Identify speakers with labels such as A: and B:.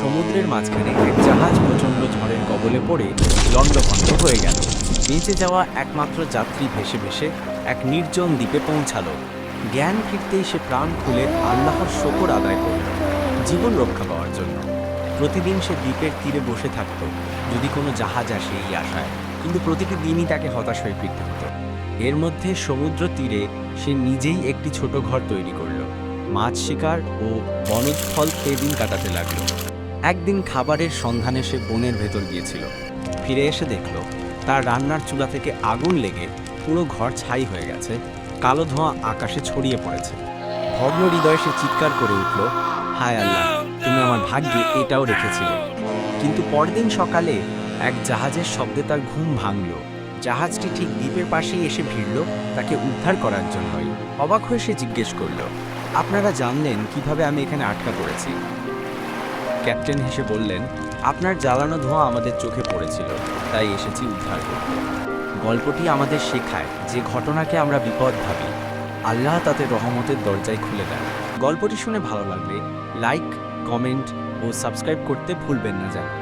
A: সমুদ্রের মাঝখানে এক জাহাজ প্রচণ্ড ঝড়ের কবলে পড়ে লণ্ডভণ্ড হয়ে গেল। বেঁচে যাওয়া একমাত্র যাত্রী ভেসে ভেসে এক নির্জন দ্বীপে পৌঁছালো। জ্ঞান ফিরতেই সে প্রাণ খুলে আল্লাহর শকর আদায় করল, জীবন রক্ষা পাওয়ার জন্য। প্রতিদিন সে দ্বীপের তীরে বসে থাকতো, যদি কোনো জাহাজ আসে এই আশায়, কিন্তু প্রতিটি দিনই তাকে হতাশ হয়ে ফিরতে হতো। এর মধ্যে সমুদ্র তীরে সে নিজেই একটি ছোট ঘর তৈরি করল। মাছ শিকার ও বনজ ফল খেয়ে দিন কাটাতে লাগল। একদিন খাবারের সন্ধানে সে বনের ভেতর গিয়েছিল। ফিরে এসে দেখল, তার রান্নার চুলা থেকে আগুন লেগে পুরো ঘর ছাই হয়ে গেছে, কালো ধোঁয়া আকাশে ছড়িয়ে পড়েছে। ভগ্ন হৃদয়ে সে চিৎকার করে উঠল, হায় আল্লাহ, তুমি আমার ভাগ্যে এটাও রেখেছিলে। কিন্তু পরদিন সকালে এক জাহাজের শব্দে তার ঘুম ভাঙল। জাহাজটি ঠিক দ্বীপের পাশেই এসে ভিড়ল, তাকে উদ্ধার করার জন্যই। অবাক হয়ে সে জিজ্ঞেস করল, আপনারা জানলেন কীভাবে আমি এখানে আটকা পড়েছি? ক্যাপ্টেন হেসে বললেন, আপনার জ্বালানো ধোঁয়া আমাদের চোখে পড়েছিল, তাই এসেছি উদ্ধার করতে। গল্পটি আমাদের শেখায় যে ঘটনাকে আমরা বিপদ ভাবি। আল্লাহ তাতে রহমতের দরজায় খুলে দেন। গল্পটি শুনে ভালো লাগলে লাইক, কমেন্ট ও সাবস্ক্রাইব করতে ভুলবেন না যেন